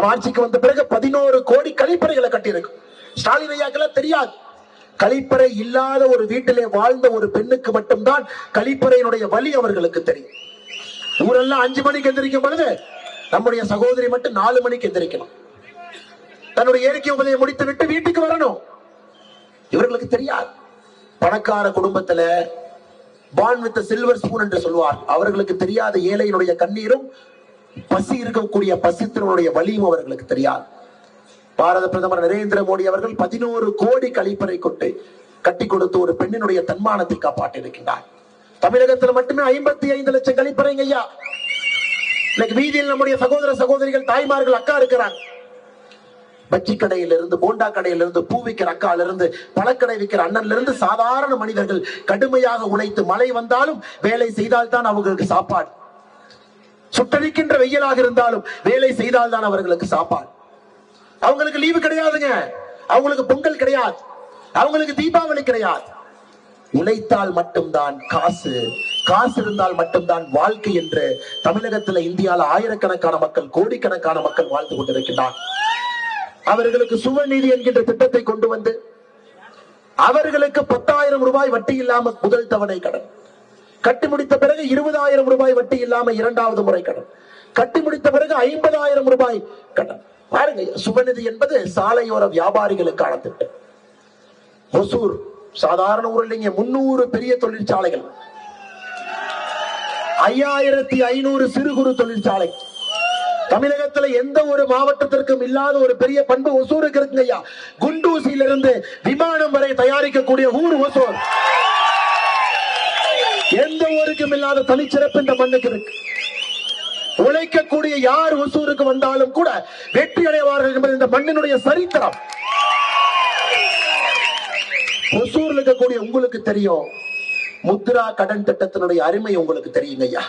நம்ம ஆட்சிக்கு வந்த பிறகு பதினோரு கோடி கழிப்பறைகளை கட்டியிருக்கும். ஸ்டாலின் ஐயாக்கெல்லாம் தெரியாது. கழிப்பறை இல்லாத ஒரு வீட்டிலே வாழ்ந்த ஒரு பெண்ணுக்கு மட்டும்தான் கழிப்பறையினுடைய வழி அவர்களுக்கு தெரியும். ஊரெல்லாம் அஞ்சு மணிக்கு எந்திரிக்கும் பொழுது நம்முடைய சகோதரி மட்டும் நாலு மணிக்கு எந்திரிக்கணும். தன்னுடைய இயற்கை உபதையை முடித்து விட்டு வீட்டுக்கு வரணும். இவர்களுக்கு தெரியாது. பணக்கார குடும்பத்துல பான் வித் சில்வர் ஸ்பூன் என்று சொல்வார் அவர்களுக்கு தெரியாத ஏழையினுடைய கண்ணீரும் பசி இருக்கக்கூடிய பசித்தினுடைய வலியும் அவர்களுக்கு தெரியாது. பாரத பிரதமர் நரேந்திர மோடி அவர்கள் பதினோரு கோடி கழிப்பறை கொண்டு கட்டி கொடுத்து ஒரு பெண்ணினுடைய தன்மானத்தை காப்பாற்றியிருக்கின்றார். தமிழகத்தில் மட்டுமே ஐம்பத்தி ஐந்து லட்சம் கழிப்பறைங்க ஐயா. இன்னைக்கு வீதியில் நம்முடைய சகோதர சகோதரிகள் தாய்மார்கள் அக்கா இருக்கிறாங்க. பச்சி கடையில இருந்து போண்டா கடையில இருந்து பூ விற்கிற அக்கால இருந்து பழக்கடை விற்கிற அண்ணன்ல இருந்து சாதாரண மனிதர்கள் கடுமையாக உழைத்து மழை வந்தாலும் வேலை செய்தால்தான் அவங்களுக்கு சாப்பாடு. சுட்டரிக்கின்ற வெயிலாக இருந்தாலும் வேலை செய்தால்தான் அவர்களுக்கு சாப்பாடு. அவங்களுக்கு லீவு கிடையாதுங்க. அவங்களுக்கு பொங்கல் கிடையாது. அவங்களுக்கு தீபாவளி கிடையாது. உழைத்தால் மட்டும்தான் காசு காசு இருந்தால் மட்டும்தான் வாழ்க்கை என்று தமிழகத்துல இந்தியால ஆயிரக்கணக்கான மக்கள் கோடிக்கணக்கான மக்கள் வாழ்ந்து கொண்டிருக்கின்றார். அவர்களுக்கு சுவநீதி என்கின்ற திட்டத்தை கொண்டு வந்து அவர்களுக்கு பத்தாயிரம் ரூபாய் வட்டி இல்லாமல் முதல் தவணை கடன். கட்டி முடித்த பிறகு இருபதாயிரம் ரூபாய் வட்டி இல்லாம இரண்டாவது முறை கடன். கட்டி முடித்த பிறகு ஐம்பதாயிரம் ரூபாய் கடன். பாருங்க சுபநிதி என்பது சாலையோர வியாபாரிகளுக்கான திட்டம். ஒசூர் சாதாரண ஊர் இல்லைங்க முன்னூறு பெரிய தொழிற்சாலைகள். ஐயாயிரத்தி ஐநூறு சிறு குறு தொழிற்சாலை. தமிழகத்துல எந்த ஒரு மாவட்டத்திற்கும் இல்லாத ஒரு பெரிய பண்பு ஒசூருக்கு இருக்குங்க ஐயா குண்டூசியிலிருந்து இருந்து விமானம் வரை தயாரிக்கக்கூடிய ஊர் ஒசூர். எந்த ஊருக்கும் இல்லாத தனிச்சிறப்பு இந்த மண்ணுக்கு இருக்கு. உழைக்கக்கூடிய யார் ஒசூருக்கு வந்தாலும் கூட வெற்றி அடைவார்கள் என்பது இந்த மண்ணினுடைய சரித்திரம். ஒசூர்ல இருக்கக்கூடிய உங்களுக்கு தெரியும். முத்ரா கடன் திட்டத்தினுடைய அருமை உங்களுக்கு தெரியுங்க ஐயா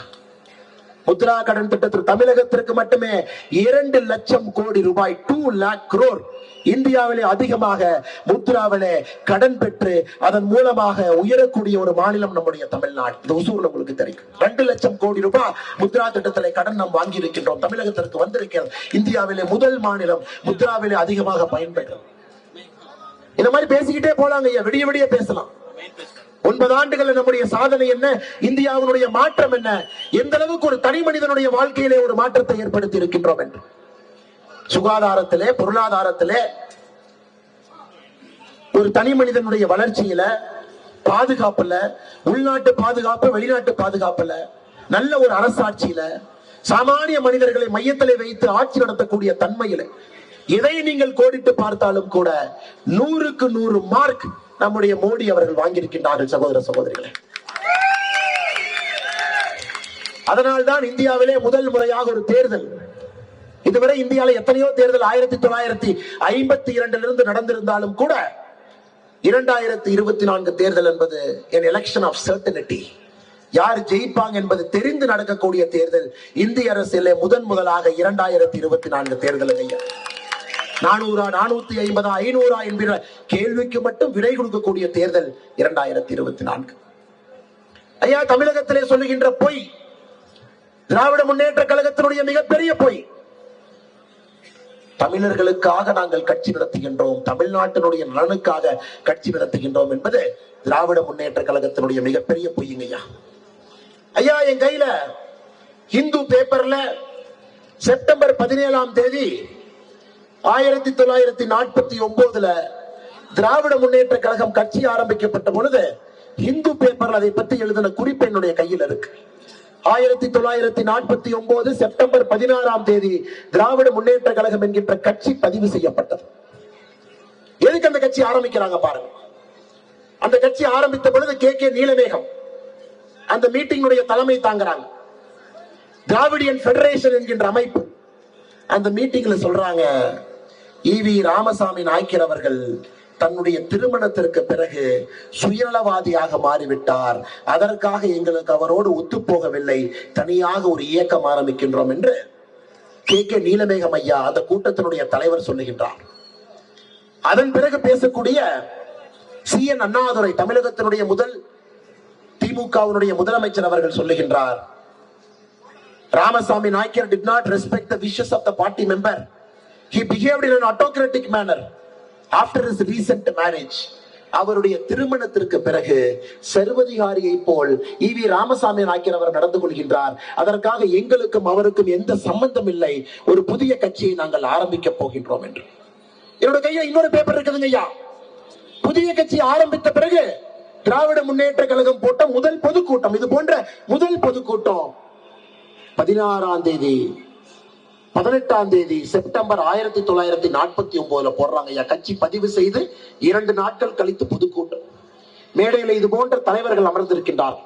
முத்ரா கடன் திட்டத்தில் தமிழகத்திற்கு மட்டுமே இரண்டு லட்சம் கோடி ரூபாய் டூ லேக் குரோர் இந்தியாவிலே அதிகமாக முத்ராவிலே கடன் பெற்று அதன் மூலமாக உயரக்கூடிய ஒரு மாநிலம் நம்முடைய தமிழ்நாடு. இந்த ஒசூர்ல உங்களுக்கு தெரியும். ரெண்டு லட்சம் கோடி ரூபாய் முத்ரா திட்டத்திலே கடன் நாம் வாங்கி இருக்கின்றோம் தமிழகத்திற்கு வந்திருக்கிறது. இந்தியாவிலே முதல் மாநிலம் முத்ராவிலே அதிகமாக பயன்பெற்றது. இந்த மாதிரி பேசிக்கிட்டே போலாங்க ஐயா விடிய விடிய பேசலாம். ஒன்பது ஆண்டுகள் நம்முடைய சாதனை என்ன? இந்தியாவினுடைய மாற்றம் என்ன? எந்த அளவுக்கு ஒரு தனி மனிதனுடைய வாழ்க்கையிலே ஒரு மாற்றத்தை ஏற்படுத்தி இருக்கின்றோம் என்று? சுகாதாரத்திலே பொருளாதாரத்திலே ஒரு தனி மனிதனுடைய வளர்ச்சியில பாதுகாப்புல உள்நாட்டு பாதுகாப்பு வெளிநாட்டு பாதுகாப்புல நல்ல ஒரு அரசாட்சியில சாமானிய மனிதர்களை மையத்திலே வைத்து ஆட்சி நடத்தக்கூடிய தன்மையில எதை நீங்கள் கோடிட்டு பார்த்தாலும் கூட நூறுக்கு நூறு மார்க் நம்முடைய மோடி அவர்கள் வாங்கியிருக்கின்றார்கள் சகோதர சகோதரிகளே. அதனால்தான் இந்தியாவிலே முதல் முறையாக ஒரு தேர்தல். இதுவரை இந்தியாவில் எத்தனையோ தேர்தல் ஆயிரத்தி தொள்ளாயிரத்தி ஐம்பத்தி இரண்டிலிருந்து இருந்து நடந்திருந்தாலும் கூட இரண்டாயிரத்தி இருபத்தி நான்கு தேர்தல் என்பது என் எலெக்ஷன் ஆஃப் சர்டனிட்டி யார் ஜெயிப்பாங்க என்பது தெரிந்து நடக்கக்கூடிய தேர்தல் இந்திய அரசியலே முதன் முதலாக இரண்டாயிரத்தி இருபத்தி நான்கு தேர்தல் ஐயா நானூறா நானூத்தி ஐம்பதா ஐநூறா என்கிற கேள்விக்கு மட்டும் விடை கொடுக்கக்கூடிய தேர்தல் இரண்டாயிரத்தி இருபத்தி நான்கு. ஐயா தமிழகத்திலே சொல்லுகின்ற பொய் திராவிட முன்னேற்ற கழகத்தினுடைய மிகப்பெரிய பொய். தமிழர்களுக்காக நாங்கள் கட்சி நடத்துகின்றோம் தமிழ்நாட்டினுடைய நலனுக்காக கட்சி நடத்துகின்றோம் என்பது திராவிட முன்னேற்ற கழகத்தினுடைய மிகப்பெரிய பொய்யுங்கய்யா ஐயா. என் கையில இந்து பேப்பர்ல செப்டம்பர் பதினேழாம் தேதி ஆயிரத்தி தொள்ளாயிரத்தி நாற்பத்தி ஒன்பதுல திராவிட முன்னேற்ற கழகம் கட்சி ஆரம்பிக்கப்பட்ட பொழுது இந்து பேப்பர் அதை பற்றி எழுதின குறிப்பு என்னுடைய கையில் இருக்கு. ஆயிரத்தி தொள்ளாயிரத்தி நாற்பத்தி ஒன்பது செப்டம்பர் பதினாறாம் தேதி திராவிட முன்னேற்ற கழகம் என்கின்ற கட்சி பதிவு செய்யப்பட்டது. எதுக்கு அந்த கட்சி ஆரம்பிக்கிறாங்க பாருங்க. அந்த கட்சி ஆரம்பித்த பொழுது கே கே நீலமேகம் அந்த மீட்டிங்குடைய தலைமை தாங்குறாங்க. திராவிடியன் பெடரேஷன் என்கின்ற அமைப்பு அந்த மீட்டிங்ல சொல்றாங்க ஈவி ராமசாமி நாய்க்கர் அவர்கள் தன்னுடைய திருமணத்திற்கு பிறகு சுயநலவாதியாக மாறிவிட்டார். அதற்காக எங்களுக்கு அவரோடு ஒத்துப்போகவில்லை தனியாக ஒரு இயக்கம் ஆரம்பிக்கின்றோம் என்று கே. கே. நீலமேகம் ஐயா அந்த கூட்டத்தினுடைய தலைவர் சொல்லுகின்றார். அதன் பிறகு பேசக்கூடிய சி. என். அண்ணாதுரை தமிழகத்தினுடைய முதல் திமுகவினுடைய முதலமைச்சர் அவர்கள் சொல்லுகின்றார். Ramasamy Naicker did not respect the wishes of the party member he behaved in an autocratic manner. After his recent marriage அவருடைய திருமணத்திற்கு பிறகு சர்வதிகாரியை போல் ஈவி ராமசாமி நாயக்கர் அவர் நடந்து கொள்கின்றார். அதற்காக எங்களுக்கும் அவருக்கும் எந்த சம்பந்தம் இல்லை. ஒரு புதிய கட்சியை நாங்கள் ஆரம்பிக்க போகின்றோம் என்று. என்னோட கையில இன்னொரு பேப்பர் இருக்குதுங்க ஐயா. புதிய கட்சி ஆரம்பித்த பிறகு திராவிட முன்னேற்ற கழகம் போட்ட முதல் பொதுக்கூட்டம். இது போன்ற முதல் பொதுக்கூட்டம் பதினாறாம் தேதி. பதினெட்டாம் தேதி செப்டம்பர் ஆயிரத்தி தொள்ளாயிரத்தி நாற்பத்தி ஒன்பதுல போடுறாங்க ஐயா. கட்சி பதிவு செய்து இரண்டு நாட்கள் கழித்து பொதுக்கூட்டம். மேடையில் இது போன்ற தலைவர்கள் அமர்ந்திருக்கின்றார்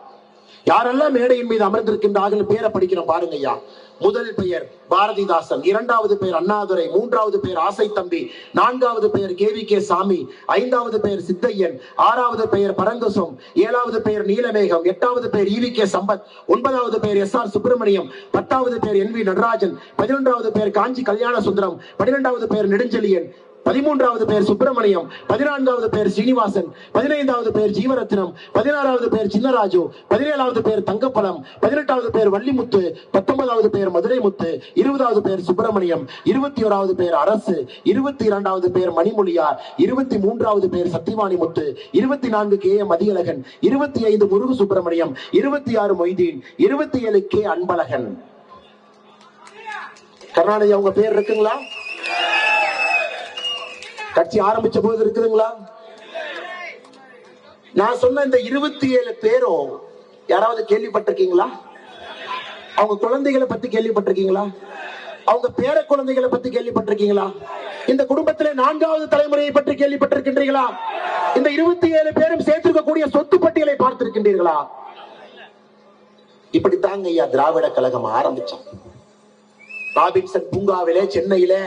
யாரெல்லாம் மேடையின் மீது அமர்ந்திருக்கின்றார்கள் பேரை படிக்கிறோம் பாருங்க ஐயா முதல் பெயர் பாரதிதாசன் இரண்டாவது பெயர் அண்ணாதுரை மூன்றாவது பெயர் ஆசை தம்பி நான்காவது பெயர் கேவி கே சாமி ஐந்தாவது பெயர் சித்தையன் ஆறாவது பெயர் பரங்கசும் ஏழாவது பெயர் நீலமேகம் எட்டாவது பெயர் வி கே சம்பத் ஒன்பதாவது பெயர் எஸ் ஆர் சுப்பிரமணியம் பத்தாவது பெயர் என் வி நடராஜன் பதினொன்றாவது பெயர் காஞ்சி கல்யாண சுந்தரம் பன்னிரெண்டாவது பெயர் நெடுஞ்செழியன் பதிமூன்றாவது பேர் சுப்பிரமணியம் பதினான்காவது பேர் சீனிவாசன் பதினைந்தாவது பேர் ஜீவரத்னம் பதினாறாவது பேர் சின்னராஜு பதினேழாவது பேர் தங்கப்பழம் பதினெட்டாவது பேர் வள்ளிமுத்து பத்தொன்பதாவது பேர் மதுரை முத்து இருபதாவது பேர் சுப்பிரமணியம் இருபத்தி ஓராவது பேர் அரசு இருபத்தி இரண்டாவது பேர் மணிமொழியார் இருபத்தி மூன்றாவது பேர் சத்தியவாணி முத்து இருபத்தி நான்கு கே எம் மதியழகன் இருபத்தி ஐந்து முருகு சுப்பிரமணியம் இருபத்தி ஆறு மொய்தீன் இருபத்தி ஏழு கே அன்பழகன். கருணாநிதி அவங்க பேர் இருக்குங்களா? கட்சி ஆரம்பிச்ச போது இருக்குதுங்களா? நான் சொன்ன இந்த இருபத்தி ஏழு பேரும் யாராவது கேள்விப்பட்டிருக்கீங்களா? அவங்க குழந்தைகளை பத்தி கேள்விப்பட்டிருக்கீங்களா? அவங்க பேர குழந்தைகளை பத்தி கேள்விப்பட்டிருக்கீங்களா? இந்த குடும்பத்திலே நான்காவது தலைமுறையை பற்றி கேள்விப்பட்டிருக்கின்றீர்களா? இந்த இருபத்தி ஏழு பேரும் சேர்த்திருக்கக்கூடிய சொத்து பட்டியலை பார்த்திருக்கின்றீர்களா? இப்படித்தாங்க ஐயா திராவிட கழகம் ஆரம்பிச்சோம் ராபின்சன் பூங்காவிலே சென்னையிலே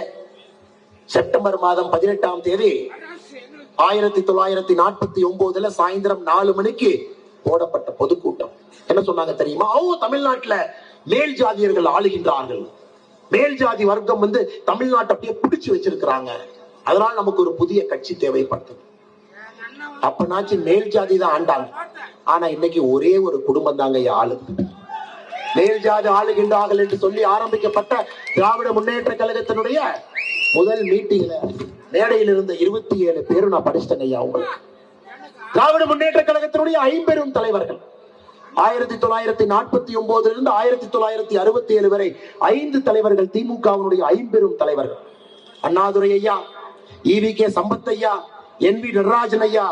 செப்டம்பர் மாதம் பதினெட்டாம் தேதி ஆயிரத்தி தொள்ளாயிரத்தி நாற்பத்தி ஒன்பதுல சாயந்தரம் நாலு மணிக்கு போடப்பட்ட பொதுக்கூட்டம். என்ன சொன்னாங்க தெரியுமா? ஓ தமிழ்நாட்டுல மேல் ஜாதியர்கள் ஆளுகின்றார்கள். மேல் ஜாதி வர்க்கம் வந்து தமிழ்நாட்டை அப்படியே பிடிச்சு வச்சிருக்கிறாங்க. அதனால நமக்கு ஒரு புதிய கட்சி தேவைப்பட்டது. அப்பனாச்சு மேல் ஜாதி தான் ஆண்டாங்க. ஆனா இன்னைக்கு ஒரே ஒரு குடும்பம் தாங்க ஆளு மேல் ஜாதி ஆளுகின்றார்கள் என்று சொல்லி ஆரம்பிக்கப்பட்ட திராவிட முன்னேற்ற கழகத்தினுடைய முதல் மீட்டிங்ல மேடையில் இருந்த இருபத்தி ஏழு பேரும் நான் படிச்சிட்டேங்க ஐயா உங்களுக்கு. திராவிட முன்னேற்ற கழகத்தினுடைய ஐம்பெரும் தலைவர்கள். ஆயிரத்தி தொள்ளாயிரத்தி நாற்பத்தி ஒன்பதுல இருந்து ஆயிரத்தி தொள்ளாயிரத்தி அறுபத்தி ஏழு வரை ஐந்து தலைவர்கள் திமுகவினுடைய ஐம்பெரும் தலைவர்கள். அண்ணாதுரை ஐயா இவி கே சம்பத் ஐயா என் வி நடராஜன் ஐயா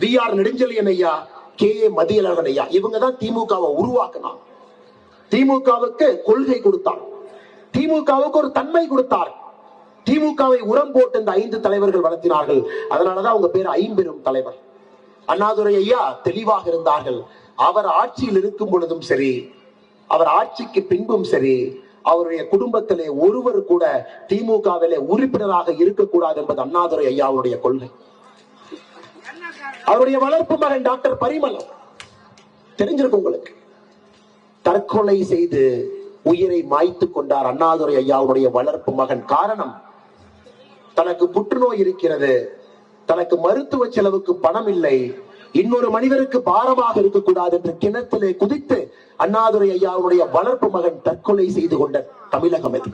வி ஆர் நெடுஞ்செழியன் ஐயா கே ஏ மதியழகன் ஐயா. இவங்க தான் திமுகவை உருவாக்குனாங்க. திமுகவுக்கு கொள்கை கொடுத்தார் திமுகவுக்கு ஒரு தன்மை கொடுத்தார். திமுகவை உரம் போட்டு இந்த ஐந்து தலைவர்கள் வளர்த்தினார்கள். அதனாலதான் அவங்க பேர் ஐம்பெரும் தலைவர். அண்ணாதுரை ஐயா தெளிவாக இருந்தார்கள். அவர் ஆட்சியில் இருக்கும் பொழுதும் சரி அவர் ஆட்சிக்கு பின்பும் சரி அவருடைய குடும்பத்திலே ஒருவர் கூட திமுகவிலே உறுப்பினராக இருக்கக்கூடாது என்பது அண்ணாதுரை ஐயாவுடைய கொள்கை. அவருடைய வளர்ப்பு மகன் டாக்டர் பரிமளம். தெரிஞ்சிருக்கும் உங்களுக்கு. தற்கொலை செய்து உயிரை மாய்த்து கொண்டார் அண்ணாதுரை ஐயாவுடைய வளர்ப்பு மகன். காரணம் தனக்கு புற்றுநோய் இருக்கிறது. தனக்கு மருத்துவ செலவுக்கு பணம் இல்லை. இன்னொரு மனிதருக்கு பாரமாக இருக்கக்கூடாது என்று கிணத்திலே குதித்து அண்ணாதுரை ஐயாவுடைய வளர்ப்பு மகன் தற்கொலை செய்து கொண்ட தமிழகம் இது